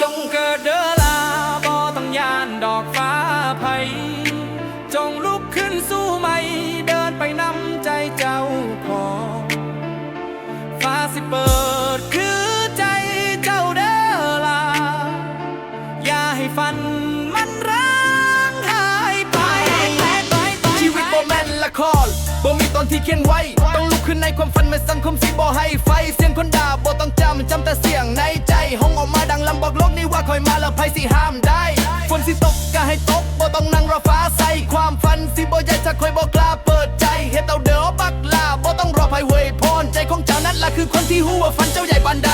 จงเกิดเด้อลาบ่ต้องยานดอกฟ้าไผจงลุกขึ้นสู้ใหม่เดินไปนำใจเจ้าของฟ้าสิเปิดคือใจเจ้าเด้อลา อย่าให้ฝันมันร้างหายไป ชีวิตบ่แม่นละครบ่มีตอนที่เขียนไว้ ต้องลุกขึ้นในความฝันไม่สังคมสิบ่ให้ไฟ เสียงคนด่าบ่ต้องจำจำแต่สี คอยมาแล้วไผสิห้ามได้ฝนสิตกก็ให้ตกบ่ต้องนั่งรอฟ้าใส่ความฝันสิบ่ใหญ่จะคอยบ่กล้าเปิดใจเฮ็ดเอาเด้อบักลาบ่ต้องรอไผเวยพรใจของเจ้านั้นล่ะคือคนที่ฮู้ว่าฝันเจ้าใหญ่บันได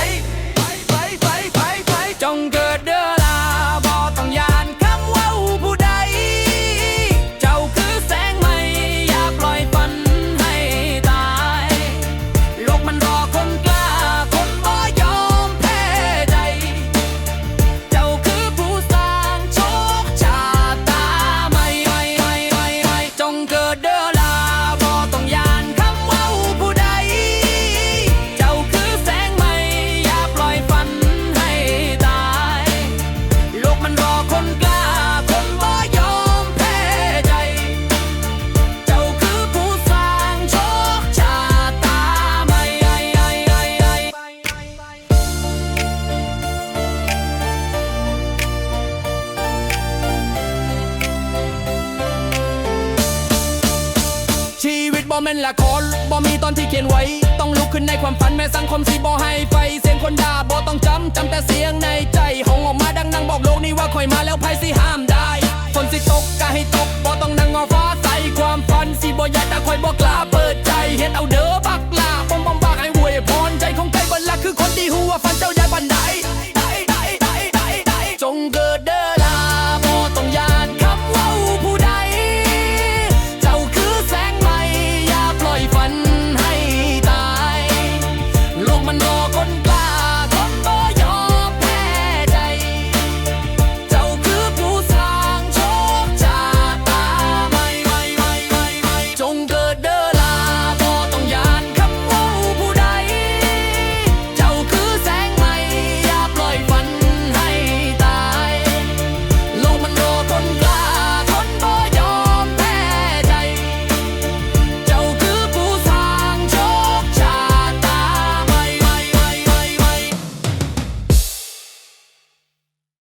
บอแม่นละครบอมีตอนที่เขียนไว้ ต้องลุกขึ้นในความฝันแม่สังคมสีบอให้ไฟ เสียงคนด่าบอต้องจำจำแต่เสียงในใจห้องออกมาดังนังบอกโลกนี้ว่าคอยมาแล้วภัยสิห้ามได้คนสิตกก็ให้ตกบอต้องนั่งงอฟ้าใส่ความฝันสีบอยัดแต่คอยบอก